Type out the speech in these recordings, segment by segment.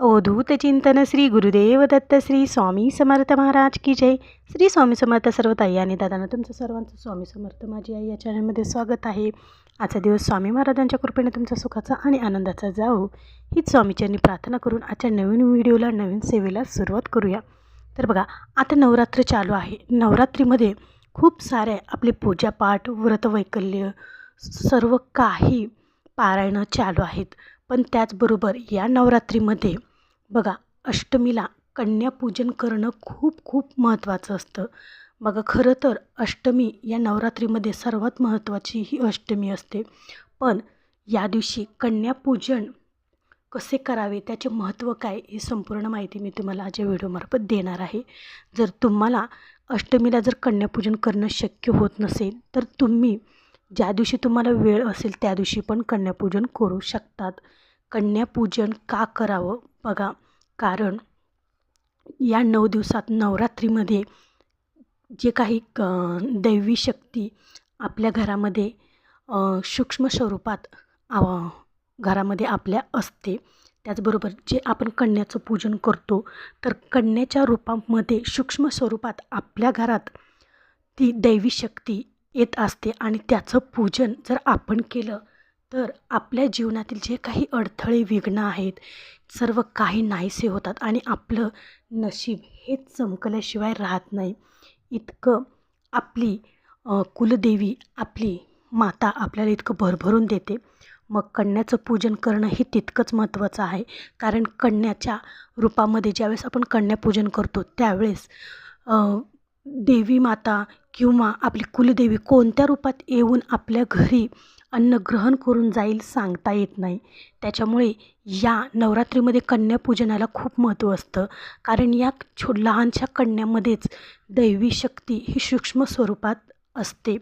अवधूत चिंतन श्री गुरुदेव दत्त श्री स्वामी समर्थ महाराज की जय. श्री स्वामी समर्थ सर्व ताई आणि दादांना तुमचं सर्वांचं स्वामी समर्थ माझी आई या चॅनलमध्ये स्वागत आहे. आजचा दिवस स्वामी महाराजांच्या कृपेने तुमचा सुखाचा आणि आनंदाचा जाऊ हीच स्वामीच्यांनी प्रार्थना करून आजच्या नवीन व्हिडिओला नवीन सेवेला सुरुवात करूया. तर बघा आता नवरात्र चालू आहे. नवरात्रीमध्ये खूप सारे आपले पूजापाठ व्रतवैकल्य सर्व काही पारायणं चालू आहेत. पण त्याचबरोबर या नवरात्रीमध्ये बघा अष्टमीला कन्यापूजन करणं खूप खूप महत्त्वाचं असतं. बघा खरं तर अष्टमी या नवरात्रीमध्ये सर्वात महत्त्वाची ही अष्टमी असते. पण या दिवशी कन्यापूजन कसे करावे त्याचे महत्त्व काय ही संपूर्ण माहिती मी तुम्हाला आज या व्हिडिओमार्फत देणार आहे. जर तुम्हाला अष्टमीला जर कन्यापूजन करणं शक्य होत नसेल तर तुम्ही ज्या दिवशी तुम्हाला वेळ असेल त्या दिवशी पण कन्यापूजन करू शकतात. कन्यापूजन का करावं? बघा कारण या नऊ दिवसात नवरात्रीमध्ये जे काही क दैवी शक्ती आपल्या घरामध्ये सूक्ष्म स्वरूपात आव घरामध्ये आपल्या असते. त्याचबरोबर जे आपण कन्याचं पूजन करतो तर कन्याच्या रूपामध्ये सूक्ष्म स्वरूपात आपल्या घरात ती दैवी शक्ती येत असते आणि त्याचं पूजन जर आपण केलं तर आपल्या जीवनातील जे काही अडथळे विघ्न आहेत सर्व काही नाहीसे होतात आणि आपलं नशीब हेच चमकल्याशिवाय राहत नाही. इतकं आपली कुलदेवी आपली माता आपल्याला इतकं भरभरून देते. मग कन्याचं पूजन करणं हे तितकंच महत्त्वाचं आहे. कारण कन्याच्या रूपामध्ये ज्यावेळेस आपण कन्यापूजन करतो त्यावेळेस देवी माता किंवा आपली कुलदेवी कोणत्या रूपात येऊन आपल्या घरी अन्न ग्रहण करून जाईल सांगता येत नाही. त्याच्यामुळे या नवरात्रीमध्ये कन्यापूजनाला खूप महत्त्व असतं. कारण या छो लहानशा कन्यामध्येच दैवी शक्ती ही सूक्ष्म स्वरूपात असते.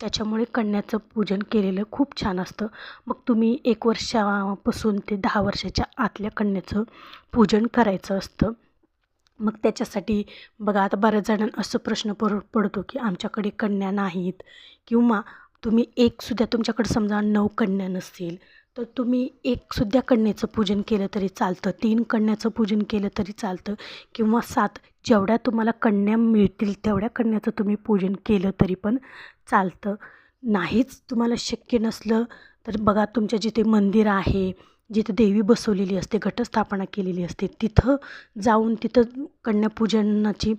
त्याच्यामुळे कन्याचं पूजन केलेलं खूप छान असतं. मग तुम्ही एक वर्षापासून ते दहा वर्षाच्या आतल्या कन्याचं पूजन करायचं असतं. मग त्याच्यासाठी बघा आता बऱ्याच जणांना असं प्रश्न पड पडतो की आमच्याकडे कन्या नाहीत किंवा तुम्ही एकसुद्धा तुमच्याकडं समजा नऊ कन्या नसतील तर तुम्ही एकसुद्धा कन्येचं पूजन केलं तरी चालतं तीन कन्याचं पूजन केलं तरी चालतं किंवा सात जेवढ्या तुम्हाला कन्या मिळतील तेवढ्या कन्याचं तुम्ही पूजन केलं तरी पण चालतं. नाहीच तुम्हाला शक्य नसलं तर बघा तुमच्या जिथे मंदिर आहे जिथे देवी बसवलेली असते घटस्थापना केलेली असते तिथं जाऊन तिथं कन्यापूजनाची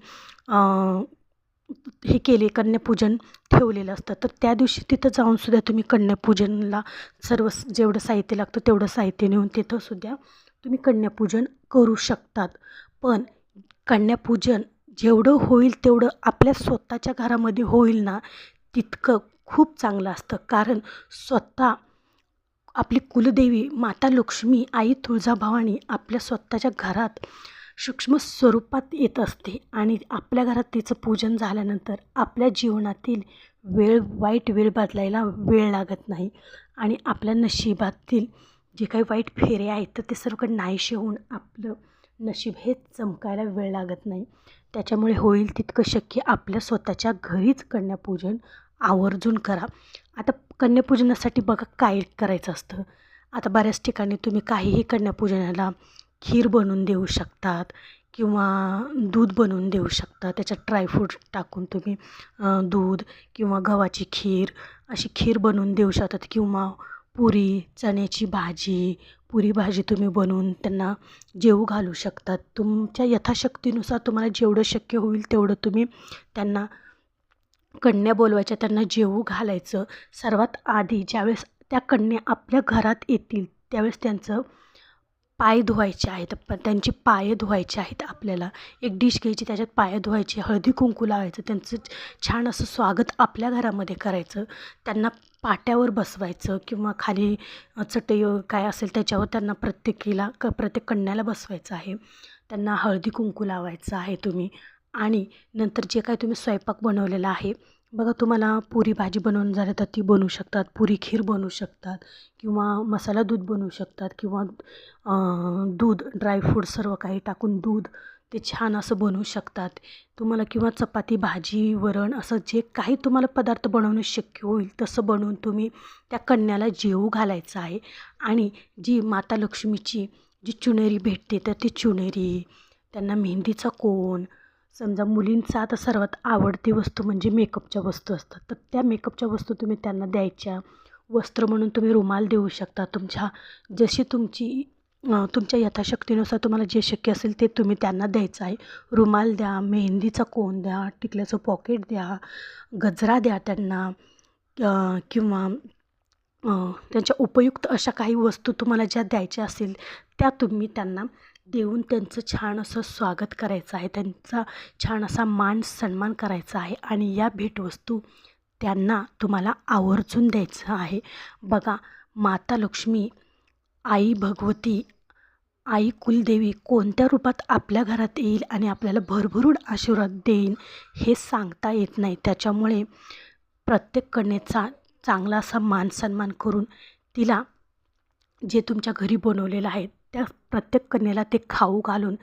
हे केले कन्यापूजन ठेवलेलं असतं. तर त्या दिवशी तिथं जाऊनसुद्धा तुम्ही कन्यापूजनला सर्व जेवढं साहित्य लागतं तेवढं साहित्य नेऊन तिथंसुद्धा तुम्ही कन्यापूजन करू शकतात. पण कन्यापूजन जेवढं होईल तेवढं आपल्या स्वतःच्या घरामध्ये होईल ना तितकं खूप चांगलं असतं. कारण स्वतः आपली कुलदेवी माता लक्ष्मी आई तुळजाभवानी आपल्या स्वतःच्या घरात सूक्ष्म स्वरूपात येत असते आणि आपल्या घरात तिचं पूजन झाल्यानंतर आपल्या जीवनातील वेळ वाईट वेळ बदलायला वेळ लागत नाही. आणि आपल्या नशिबातील जे काही वाईट फेरे आहेत तर ते सर्व नाहीसे होऊन आपलं नशीब हे चमकायला वेळ लागत नाही. त्याच्यामुळे होईल तितकं शक्य आपल्या स्वतःच्या घरीच कन्यापूजन आवर्जून करा. आता कन्यापूजनासाठी बघा काय करायचं असतं. आता बऱ्याच ठिकाणी तुम्ही काहीही कन्यापूजनाला खीर बनवून देऊ शकतात किंवा दूध बनवून देऊ शकता. त्याच्यात ड्रायफ्रूट टाकून तुम्ही दूध किंवा गव्हाची खीर अशी खीर बनवून देऊ शकतात किंवा पुरी चण्याची भाजी पुरी भाजी तुम्ही बनवून त्यांना जेवू घालू शकतात. तुमच्या यथाशक्तीनुसार तुम्हाला जेवढं शक्य होईल तेवढं तुम्ही त्यांना कन्या बोलवायच्या त्यांना जेवू घालायचं. सर्वात आधी ज्यावेळेस त्या कन्या आपल्या घरात येतील त्यावेळेस त्यांचं पाय धुवायचे आहेत पण त्यांची पाय धुवायचे आहेत आपल्याला. एक डिश घ्यायची त्याच्यात पाय धुवायची हळदी कुंकू लावायचं त्यांचं छान असं स्वागत आपल्या घरामध्ये करायचं. त्यांना पाट्यावर बसवायचं किंवा खाली चटई काय असेल त्याच्यावर त्यांना प्रत्येकीला क प्रत्येक कन्याला बसवायचं आहे. त्यांना हळदी कुंकू लावायचं आहे तुम्ही. आणि नंतर जे काय तुम्ही स्वयंपाक बनवलेला आहे बघा तुम्हाला पुरी भाजी बनवून झाली तर ती बनवू शकतात पुरी खीर बनवू शकतात किंवा मसाला दूध बनवू शकतात किंवा दूध ड्रायफ्रूट सर्व काही टाकून दूध ते छान असं बनवू शकतात. तुम्हाला किंवा चपाती भाजी वरण असं जे काही तुम्हाला पदार्थ बनवणं शक्य होईल तसं बनवून तुम्ही त्या कन्याला जेवू घालायचं आहे. आणि जी माता लक्ष्मीची जी चुनेरी भेटते तर ती चुनेरी त्यांना मेहंदीचा कोण समजा मुलींचा आता सर्वात आवडती वस्तू म्हणजे मेकअपच्या वस्तू असतात. तर त्या मेकअपच्या वस्तू तुम्ही त्यांना द्यायच्या. वस्त्र म्हणून तुम्ही रुमाल देऊ शकता. तुमच्या जशी तुमची तुमच्या यथाशक्तीनुसार तुम्हाला जे शक्य असेल ते तुम्ही त्यांना द्यायचं आहे. रुमाल द्या मेहंदीचा कोन द्या टिकल्याचं पॉकेट द्या गजरा द्या त्यांना किंवा त्यांच्या उपयुक्त अशा काही वस्तू तुम्हाला ज्या द्यायच्या असतील त्या तुम्ही त्यांना देऊन त्यांचं छान असं स्वागत करायचं आहे त्यांचा छान असा मान सन्मान करायचा आहे आणि या भेटवस्तू त्यांना तुम्हाला आवर्जून द्यायचं आहे. बघा माता लक्ष्मी आई भगवती आई कुलदेवी कोणत्या रूपात आपल्या घरात येईल आणि आपल्याला भरभरून आशीर्वाद देईन हे सांगता येत नाही. त्याच्यामुळे प्रत्येक कन्येचा चांगला असा मान सन्मान करून तिला जे तुमच्या घरी बनवलेलं आहे त्या प्रत्येक कन्येला ते खाऊ घालून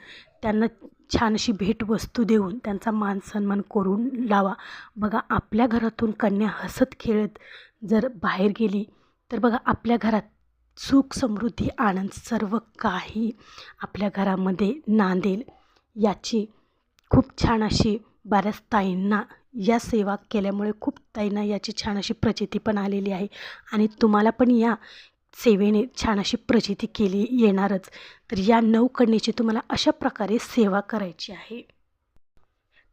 त्यांना छान अशी भेटवस्तू देऊन त्यांचा मान सन्मान करून लावा. बघा आपल्या घरातून कन्या हसत खेळत जर बाहेर गेली तर बघा आपल्या घरात सुख समृद्धी आनंद सर्व काही आपल्या घरामध्ये नांदेल. याची खूप छान अशी बऱ्याच ताईंना या सेवा केल्यामुळे खूप ताईंना याची छान अशी प्रचिती पण आलेली आहे. आणि तुम्हाला पण या सेवेने छान अशी प्रचिती केली येणारच. तर या नऊ कन्येची तुम्हाला अशा प्रकारे सेवा करायची आहे.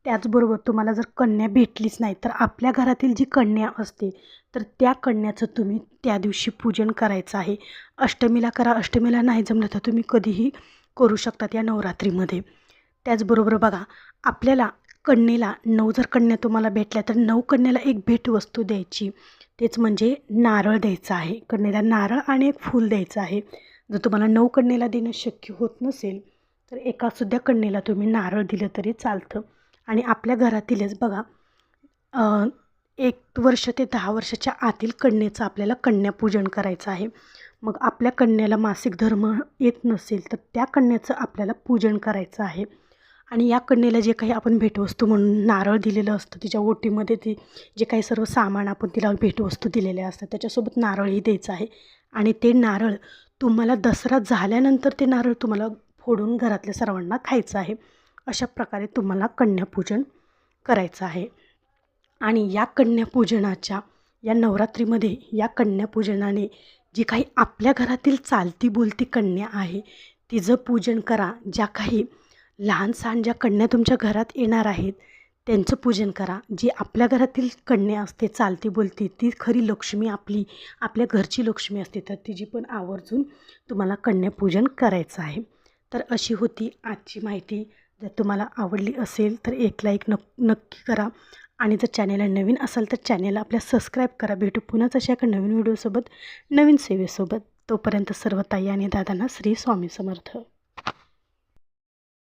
त्याचबरोबर तुम्हाला जर कन्या भेटलीच नाही तर आपल्या घरातील जी कन्या असते तर त्या कन्याचं तुम्ही त्या दिवशी पूजन करायचं आहे. अष्टमीला करा अष्टमीला नाही जमलं तर तुम्ही कधीही करू शकतात या नवरात्रीमध्ये. त्याचबरोबर बघा आपल्याला कन्येला नऊ जर कन्या तुम्हाला भेटल्या तर नऊ कन्याला एक भेटवस्तू द्यायची. तेच म्हणजे नारळ द्यायचा आहे. कन्येला नारळ आणि एक फूल द्यायचं आहे. जर तुम्हाला नऊ कन्येला देणं शक्य होत नसेल तर एकासुद्धा कन्येला तुम्ही नारळ दिलं तरी चालतं. आणि आपल्या घरातीलच बघा एक वर्ष ते दहा वर्षाच्या आतील कन्येचं आपल्याला कन्यापूजन करायचं आहे. मग आपल्या कन्याला मासिक धर्म येत नसेल तर त्या कन्याचं आपल्याला पूजन करायचं आहे. आणि या कन्येला जे काही आपण भेटवस्तू म्हणून नारळ दिलेलं असतं तिच्या ओटीमध्ये ती जे काही सर्व सामान आपण तिला भेटवस्तू दिलेल्या असतात त्याच्यासोबत नारळही द्यायचं आहे. आणि ते नारळ तुम्हाला दसरा झाल्यानंतर ते नारळ तुम्हाला फोडून घरातल्या सर्वांना खायचं आहे अशा प्रकारे तुम्हाला कन्यापूजन करायचं आहे. आणि या कन्यापूजनाच्या या नवरात्रीमध्ये या कन्यापूजनाने जी काही आपल्या घरातील चालती बोलती कन्या आहे तिचं पूजन करा. ज्या काही लहान सहान ज्या कन्या तुमच्या घरात येणार आहेत. त्यांचं पूजन करा. जी आपल्या घरातील कन्या असते चालती बोलती ती खरी लक्ष्मी आपली आपल्या घरची लक्ष्मी असते. तर तिची पण आवर्जून तुम्हाला कन्यापूजन करायचं आहे. तर अशी होती आजची माहिती. जर तुम्हाला आवडली असेल तर एक लाईक नक नक्की करा. आणि जर चॅनेलला नवीन असाल तर चॅनेलला आपल्या सबस्क्राईब करा. भेटू पुन्हाच अशा एका नवीन व्हिडिओसोबत नवीन सेवेसोबत. तोपर्यंत सर्व ताई आणि दादांना श्री स्वामी समर्थ.